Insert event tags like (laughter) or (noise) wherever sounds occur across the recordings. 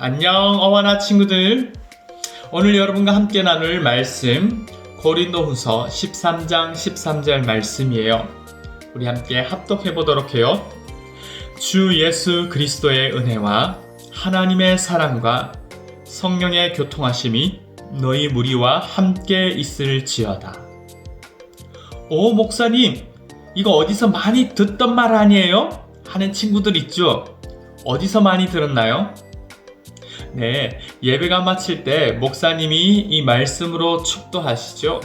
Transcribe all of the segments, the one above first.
안녕 어와나 친구들 오늘 여러분과 함께 나눌 말씀 고린도후서 13장 13절 말씀이에요 우리 함께 합독해 보도록 해요 주 예수 그리스도의 은혜와 하나님의 사랑과 성령의 교통하심이 너희 무리와 함께 있을지어다 오 목사님 이거 어디서 많이 듣던 말 아니에요? 하는 친구들 있죠? 어디서 많이 들었나요? 네, 예배가 마칠 때 목사님이 이 말씀으로 축도하시죠.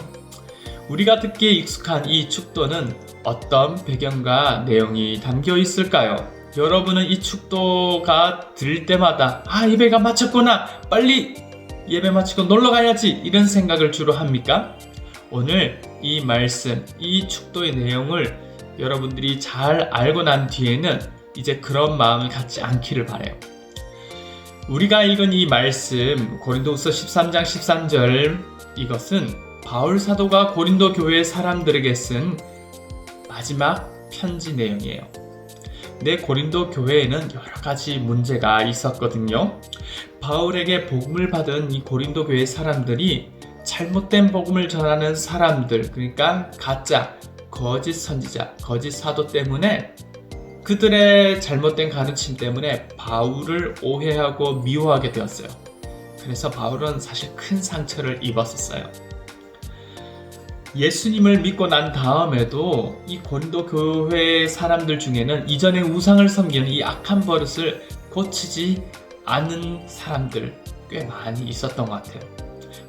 우리가 듣기에 익숙한 이 축도는 어떤 배경과 내용이 담겨 있을까요? 여러분은 이 축도가 들을 때마다 아, 예배가 마쳤구나. 빨리 예배 마치고 놀러 가야지. 이런 생각을 주로 합니까? 오늘 이 말씀, 이 축도의 내용을 여러분들이 잘 알고 난 뒤에는 이제 그런 마음을 갖지 않기를 바래요. 우리가 읽은 이 말씀 고린도후서 13장 13절 이것은 바울 사도가 고린도 교회 사람들에게 쓴 마지막 편지 내용이에요. 내 고린도 교회에는 여러 가지 문제가 있었거든요. 바울에게 복음을 받은 이 고린도 교회 사람들이 잘못된 복음을 전하는 사람들, 그러니까 가짜, 거짓 선지자, 거짓 사도 때문에 그들의 잘못된 가르침 때문에 바울을 오해하고 미워하게 되었어요. 그래서 바울은 사실 큰 상처를 입었었어요. 예수님을 믿고 난 다음에도 이 고린도 교회 사람들 중에는 이전에 우상을 섬기는 이 악한 버릇을 고치지 않은 사람들 꽤 많이 있었던 것 같아요.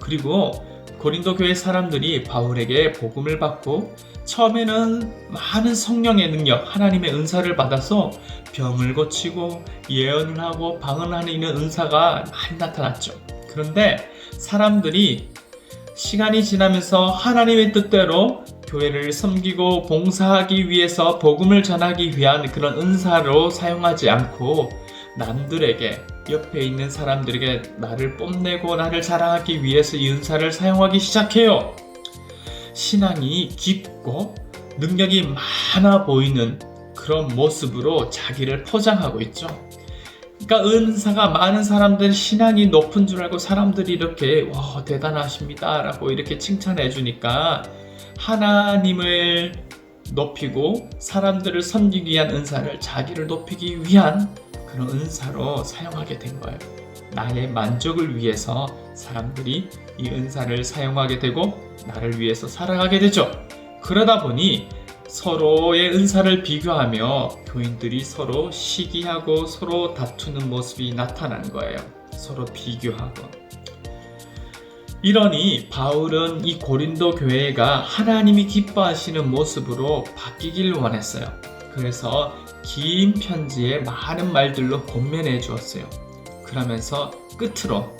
그리고 고린도 교회 사람들이 바울에게 복음을 받고 처음에는 많은 성령의 능력, 하나님의 은사를 받아서 병을 고치고 예언을 하고 방언하는 이런 은사가 많이 나타났죠. 그런데 사람들이 시간이 지나면서 하나님의 뜻대로 교회를 섬기고 봉사하기 위해서 복음을 전하기 위한 그런 은사로 사용하지 않고 남들에게 옆에 있는 사람들에게 나를 뽐내고 나를 자랑하기 위해서 이 은사를 사용하기 시작해요. 신앙이 깊고 능력이 많아 보이는 그런 모습으로 자기를 포장하고 있죠. 그러니까 은사가 많은 사람들 신앙이 높은 줄 알고 사람들이 이렇게 와 대단하십니다라고 이렇게 칭찬해 주니까 하나님을 높이고 사람들을 섬기기 위한 은사를 자기를 높이기 위한 그런 은사로 사용하게 된 거예요. 나의 만족을 위해서 사람들이 이 은사를 사용하게 되고 나를 위해서 살아가게 되죠. 그러다 보니 서로의 은사를 비교하며 교인들이 서로 시기하고 서로 다투는 모습이 나타난 거예요. 서로 비교하고. 이러니 바울은 이 고린도 교회가 하나님이 기뻐하시는 모습으로 바뀌길 원했어요. 그래서 긴 편지에 많은 말들로 권면해 주었어요. 그러면서 끝으로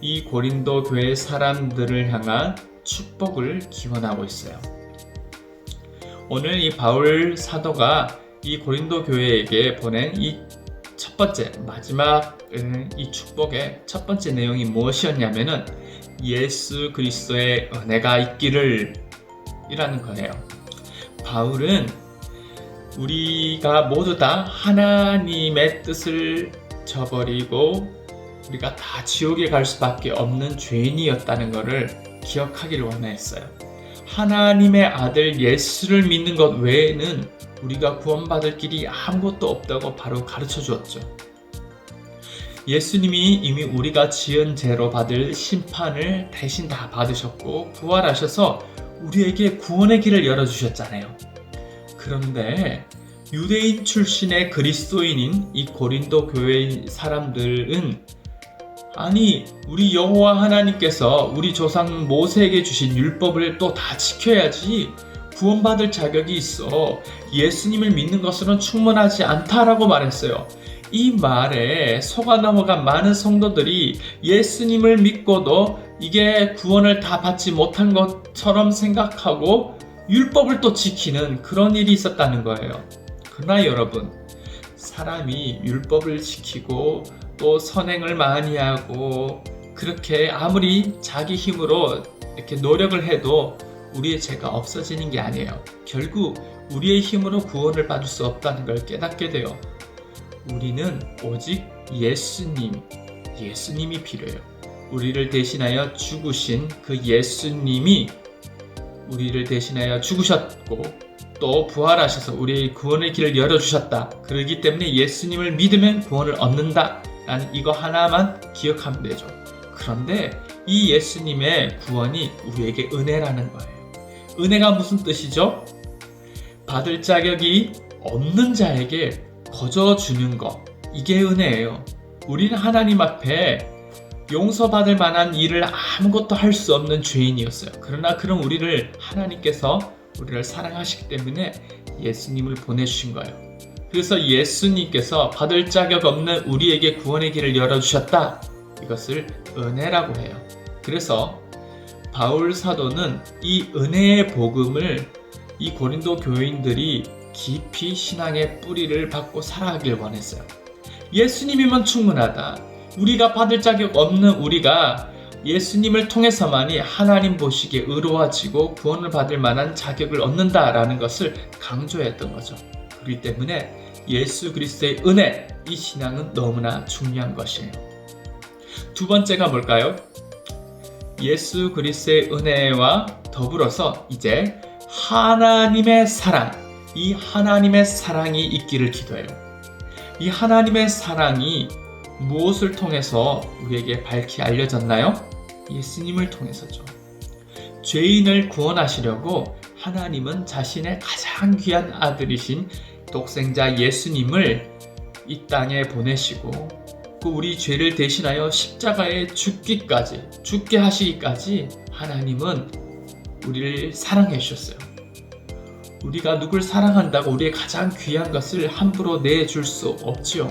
이 고린도 교회 사람들을 향한 축복을 기원하고 있어요. 오늘 이 바울 사도가 이 고린도 교회에게 보낸 이 첫 번째 마지막 음, 이 축복의 첫 번째 내용이 무엇이었냐면은 예수 그리스도의 은혜가 있기를 이라는 거예요. 바울은 우리가 모두 다 하나님의 뜻을 저버리고 우리가 다 지옥에 갈 수밖에 없는 죄인이었다는 것을 기억하기를 원했어요. 하나님의 아들 예수를 믿는 것 외에는 우리가 구원받을 길이 아무것도 없다고 바로 가르쳐 주었죠. 예수님이 이미 우리가 지은 죄로 받을 심판을 대신 다 받으셨고 부활하셔서 우리에게 구원의 길을 열어 주셨잖아요. 그런데 유대인 출신의 그리스도인인 이 고린도 교회 사람들은 아니 우리 여호와 하나님께서 우리 조상 모세에게 주신 율법을 또 다 지켜야지 구원받을 자격이 있어 예수님을 믿는 것으로는 충분하지 않다라고 말했어요. 이 말에 속아 넘어간 많은 성도들이 예수님을 믿고도 이게 구원을 다 받지 못한 것처럼 생각하고 율법을 또 지키는 그런 일이 있었다는 거예요. 그러나 여러분, 사람이 율법을 지키고 또 선행을 많이 하고 그렇게 아무리 자기 힘으로 이렇게 노력을 해도 우리의 죄가 없어지는 게 아니에요. 결국 우리의 힘으로 구원을 받을 수 없다는 걸 깨닫게 돼요. 우리는 오직 예수님, 예수님이 필요해요. 우리를 대신하여 죽으신 그 예수님이 우리를 대신하여 죽으셨고 또 부활하셔서 우리의 구원의 길을 열어주셨다. 그러기 때문에 예수님을 믿으면 구원을 얻는다. 라는 이거 하나만 기억하면 되죠. 그런데 이 예수님의 구원이 우리에게 은혜라는 거예요. 은혜가 무슨 뜻이죠? 받을 자격이 없는 자에게 거저 주는 것. 이게 은혜예요. 우리는 하나님 앞에 용서받을 만한 일을 아무것도 할 수 없는 죄인이었어요. 그러나 그런 우리를 하나님께서 우리를 사랑하시기 때문에 예수님을 보내주신 거예요. 그래서 예수님께서 받을 자격 없는 우리에게 구원의 길을 열어주셨다. 이것을 은혜라고 해요. 그래서 바울 사도는 이 은혜의 복음을 이 고린도 교인들이 깊이 신앙의 뿌리를 받고 살아가길 원했어요. 예수님이면 충분하다. 우리가 받을 자격 없는 우리가 예수님을 통해서만이 하나님 보시기에 의로워지고 구원을 받을 만한 자격을 얻는다라는 것을 강조했던 거죠. 그렇기 때문에 예수 그리스도의 은혜, 이 신앙은 너무나 중요한 것이에요. 두 번째가 뭘까요? 예수 그리스도의 은혜와 더불어서 이제 하나님의 사랑, 이 하나님의 사랑이 있기를 기도해요. 이 하나님의 사랑이 무엇을 통해서 우리에게 밝히 알려졌나요? 예수님을 통해서죠. 죄인을 구원하시려고 하나님은 자신의 가장 귀한 아들이신 독생자 예수님을 이 땅에 보내시고 그 우리 죄를 대신하여 십자가에 죽기까지 죽게 하시기까지 하나님은 우리를 사랑해 주셨어요. 우리가 누굴 사랑한다고 우리의 가장 귀한 것을 함부로 내줄 수 없지요.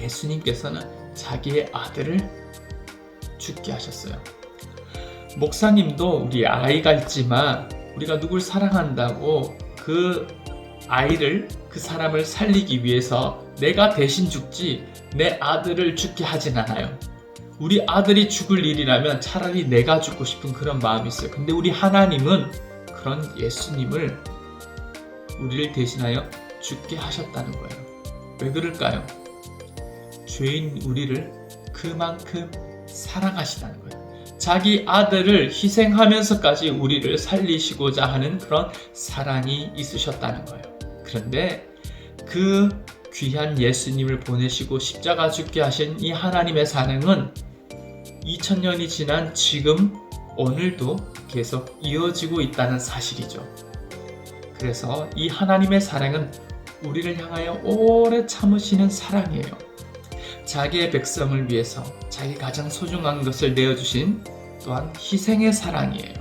예수님께서는 자기의 아들을 죽게 하셨어요. 목사님도 우리 아이가 있지만 우리가 누굴 사랑한다고 그 아이를 그 사람을 살리기 위해서 내가 대신 죽지 내 아들을 죽게 하진 않아요. 우리 아들이 죽을 일이라면 차라리 내가 죽고 싶은 그런 마음이 있어요. 근데 우리 하나님은 그런 예수님을 우리를 대신하여 죽게 하셨다는 거예요. 왜 그럴까요? 죄인 우리를 그만큼 사랑하시다는 거예요. 자기 아들을 희생하면서까지 우리를 살리시고자 하는 그런 사랑이 있으셨다는 거예요. 그런데 그 귀한 예수님을 보내시고 십자가 죽게 하신 이 하나님의 사랑은 2000년이 지난 지금 오늘도 계속 이어지고 있다는 사실이죠. 그래서 이 하나님의 사랑은 우리를 향하여 오래 참으시는 사랑이에요. 자기의 백성을 위해서 자기 가장 소중한 것을 내어주신 또한 희생의 사랑이에요.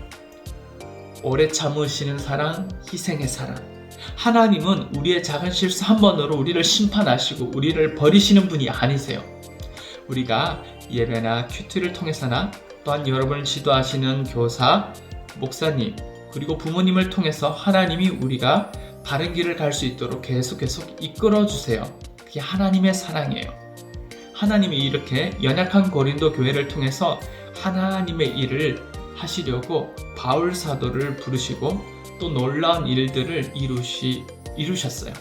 오래 참으시는 사랑, 희생의 사랑. 하나님은 우리의 작은 실수 한 번으로 우리를 심판하시고 우리를 버리시는 분이 아니세요. 우리가 예배나 큐티를 통해서나 또한 여러분을 지도하시는 교사, 목사님, 그리고 부모님을 통해서 하나님이 우리가 바른 길을 갈 수 있도록 계속 계속 이끌어 주세요. 그게 하나님의 사랑이에요. 하나님이 이렇게 연약한 고린도 교회를 통해서 하나님의 일을 하시려고 바울 사도를 부르시고 또 놀라운 일들을 이루시, 이루셨어요.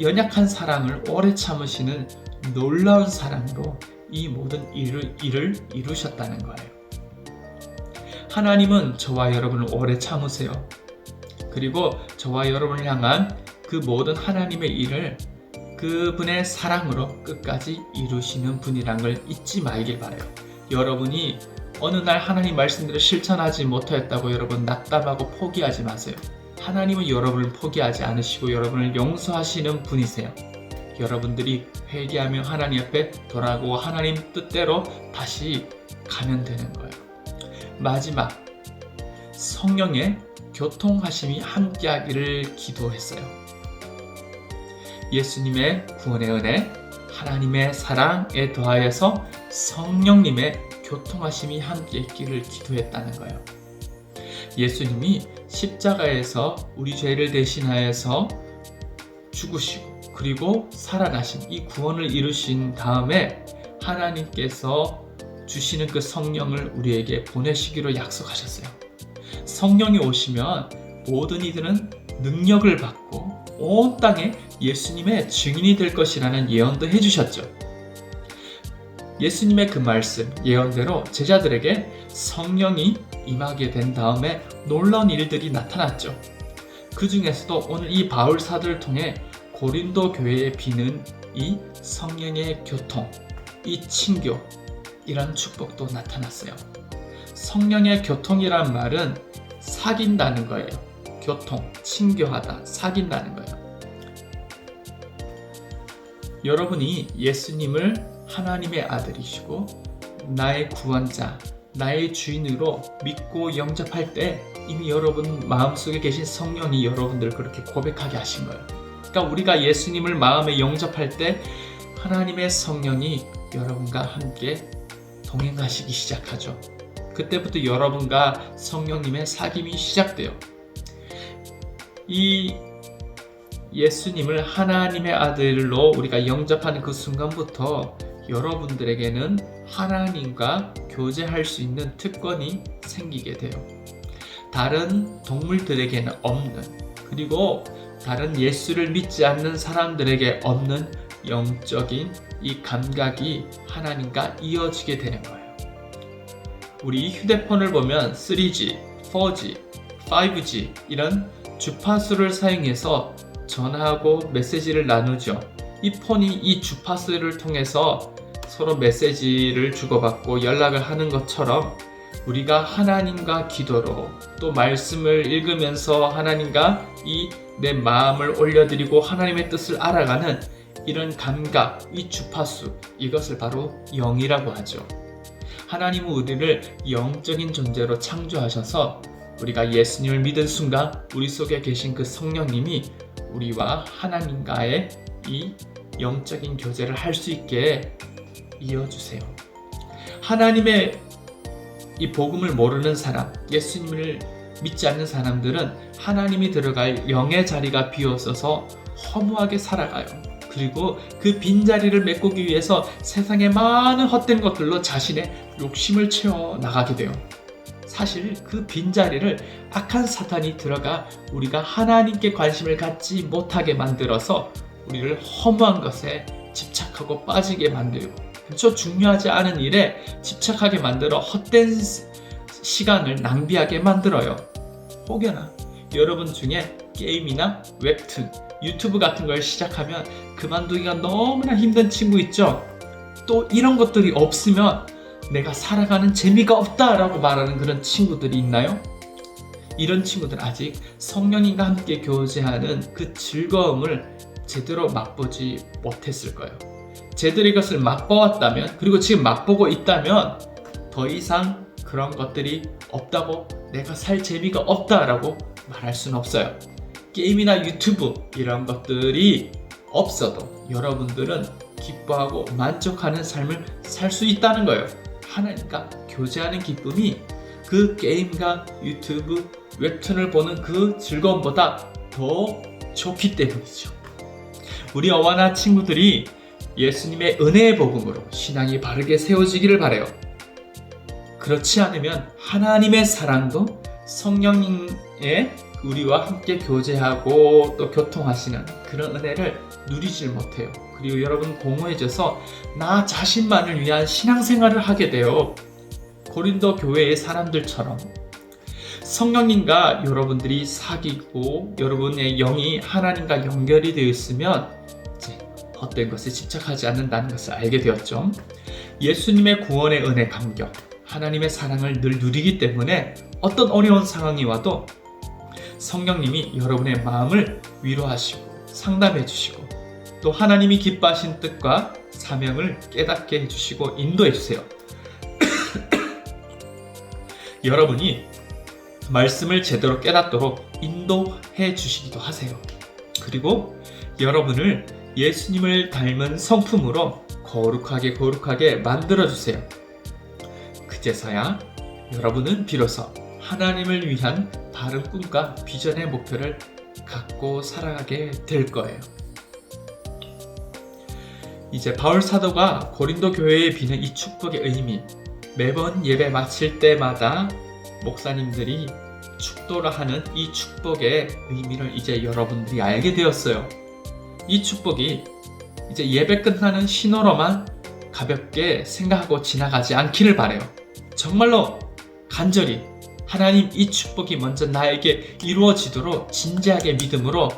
연약한 사랑을 오래 참으시는 놀라운 사랑으로 이 모든 일을, 일을 이루셨다는 거예요. 하나님은 저와 여러분을 오래 참으세요. 그리고 저와 여러분을 향한 그 모든 하나님의 일을 그분의 사랑으로 끝까지 이루시는 분이란 걸 잊지 말길 바래요. 여러분이 어느 날 하나님 말씀대로 실천하지 못하였다고 여러분 낙담하고 포기하지 마세요. 하나님은 여러분을 포기하지 않으시고 여러분을 용서하시는 분이세요. 여러분들이 회개하며 하나님 앞에 돌아오고 하나님 뜻대로 다시 가면 되는 거예요. 마지막 성령의 교통하심이 함께하기를 기도했어요. 예수님의 구원의 은혜, 하나님의 사랑에 더하여서 성령님의 교통하심이 함께 있기를 기도했다는 거예요. 예수님이 십자가에서 우리 죄를 대신하여서 죽으시고 그리고 살아나신 이 구원을 이루신 다음에 하나님께서 주시는 그 성령을 우리에게 보내시기로 약속하셨어요. 성령이 오시면 모든 이들은 능력을 받고 온 땅에 예수님의 증인이 될 것이라는 예언도 해주셨죠. 예수님의 그 말씀, 예언대로 제자들에게 성령이 임하게 된 다음에 놀라운 일들이 나타났죠. 그 중에서도 오늘 이 바울 사도를 통해 고린도 교회에 비는 이 성령의 교통, 이 친교, 이런 축복도 나타났어요. 성령의 교통이란 말은 사귄다는 거예요. 교통, 친교하다, 사귄다는 거예요. 여러분이 예수님을 하나님의 아들이시고 나의 구원자, 나의 주인으로 믿고 영접할 때 이미 여러분 마음속에 계신 성령이 여러분들 그렇게 고백하게 하신 거예요. 그러니까 우리가 예수님을 마음에 영접할 때 하나님의 성령이 여러분과 함께 동행하시기 시작하죠. 그때부터 여러분과 성령님의 사귐이 시작돼요. 이 예수님을 하나님의 아들로 우리가 영접하는 그 순간부터 여러분들에게는 하나님과 교제할 수 있는 특권이 생기게 돼요. 다른 동물들에게는 없는 그리고 다른 예수를 믿지 않는 사람들에게 없는 영적인 이 감각이 하나님과 이어지게 되는 거예요. 우리 휴대폰을 보면 3G, 4G, 5G 이런 주파수를 사용해서 전화하고 메시지를 나누죠. 이 폰이 이 주파수를 통해서 서로 메시지를 주고받고 연락을 하는 것처럼 우리가 하나님과 기도로 또 말씀을 읽으면서 하나님과 이 내 마음을 올려드리고 하나님의 뜻을 알아가는 이런 감각, 이 주파수, 이것을 바로 영이라고 하죠. 하나님은 우리를 영적인 존재로 창조하셔서 우리가 예수님을 믿은 순간 우리 속에 계신 그 성령님이 우리와 하나님과의 이 영적인 교제를 할 수 있게 이어주세요. 하나님의 이 복음을 모르는 사람, 예수님을 믿지 않는 사람들은 하나님이 들어갈 영의 자리가 비었어서 허무하게 살아가요. 그리고 그 빈자리를 메꾸기 위해서 세상의 많은 헛된 것들로 자신의 욕심을 채워 나가게 돼요. 사실 그 빈자리를 악한 사탄이 들어가 우리가 하나님께 관심을 갖지 못하게 만들어서 우리를 허무한 것에 집착하고 빠지게 만들고 그렇죠 중요하지 않은 일에 집착하게 만들어 헛된 시간을 낭비하게 만들어요. 혹여나 여러분 중에 게임이나 웹툰, 유튜브 같은 걸 시작하면 그만두기가 너무나 힘든 친구 있죠? 또 이런 것들이 없으면 내가 살아가는 재미가 없다라고 말하는 그런 친구들이 있나요? 이런 친구들 아직 성령님과 함께 교제하는 그 즐거움을 제대로 맛보지 못했을 거예요. 제대로 이것을 맛보았다면, 그리고 지금 맛보고 있다면 더 이상 그런 것들이 없다고 내가 살 재미가 없다라고 말할 수는 없어요. 게임이나 유튜브 이런 것들이 없어도 여러분들은 기뻐하고 만족하는 삶을 살 수 있다는 거예요. 하나님과 교제하는 기쁨이 그 게임과 유튜브, 웹툰을 보는 그 즐거움보다 더 좋기 때문이죠. 우리 어와나 친구들이 예수님의 은혜의 복음으로 신앙이 바르게 세워지기를 바래요. 그렇지 않으면 하나님의 사랑도 성령님의 우리와 함께 교제하고 또 교통하시는 그런 은혜를 누리질 못해요. 그리고 여러분 공허해져서 나 자신만을 위한 신앙생활을 하게 돼요. 고린도 교회의 사람들처럼 성령님과 여러분들이 사귀고 여러분의 영이 하나님과 연결이 되어 있으면 이제 헛된 것에 집착하지 않는다는 것을 알게 되었죠. 예수님의 구원의 은혜 감격, 하나님의 사랑을 늘 누리기 때문에 어떤 어려운 상황이 와도 성령님이 여러분의 마음을 위로하시고 상담해 주시고 또 하나님이 기뻐하신 뜻과 사명을 깨닫게 해주시고 인도해 주세요. (coughs) 여러분이 말씀을 제대로 깨닫도록 인도해 주시기도 하세요. 그리고 여러분을 예수님을 닮은 성품으로 거룩하게 거룩하게 만들어 주세요. 그제서야 여러분은 비로소 하나님을 위한 바른 꿈과 비전의 목표를 갖고 살아가게 될 거예요. 이제 바울 사도가 고린도 교회에 비는 이 축복의 의미 매번 예배 마칠 때마다 목사님들이 축도를 하는 이 축복의 의미를 이제 여러분들이 알게 되었어요. 이 축복이 이제 예배 끝나는 신호로만 가볍게 생각하고 지나가지 않기를 바래요. 정말로 간절히 하나님 이 축복이 먼저 나에게 이루어지도록 진지하게 믿음으로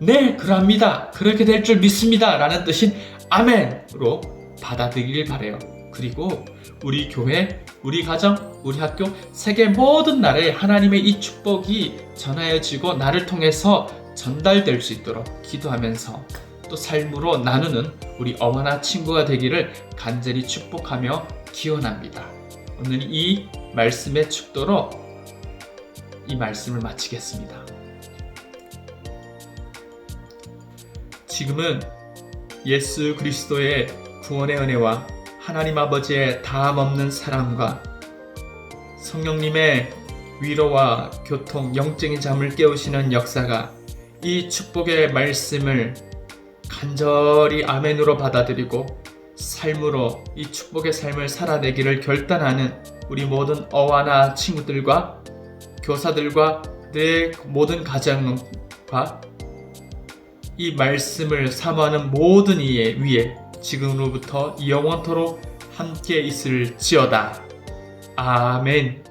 네 그럽니다 그렇게 될 줄 믿습니다 라는 뜻인 아멘으로 받아들이길 바래요. 그리고 우리 교회, 우리 가정, 우리 학교, 세계 모든 나라에 하나님의 이 축복이 전하여지고 나를 통해서 전달될 수 있도록 기도하면서 또 삶으로 나누는 우리 어머나 친구가 되기를 간절히 축복하며 기원합니다. 오늘 이 말씀의 축도로 이 말씀을 마치겠습니다. 지금은 예수 그리스도의 구원의 은혜와 하나님 아버지의 다함 없는 사랑과 성령님의 위로와 교통, 영적인 잠을 깨우시는 역사가 이 축복의 말씀을 간절히 아멘으로 받아들이고 삶으로 이 축복의 삶을 살아내기를 결단하는 우리 모든 어와나 친구들과 교사들과 내 모든 가정과 이 말씀을 사모하는 모든 이에 위에 지금으로부터 영원토록 함께 있을지어다. 아멘.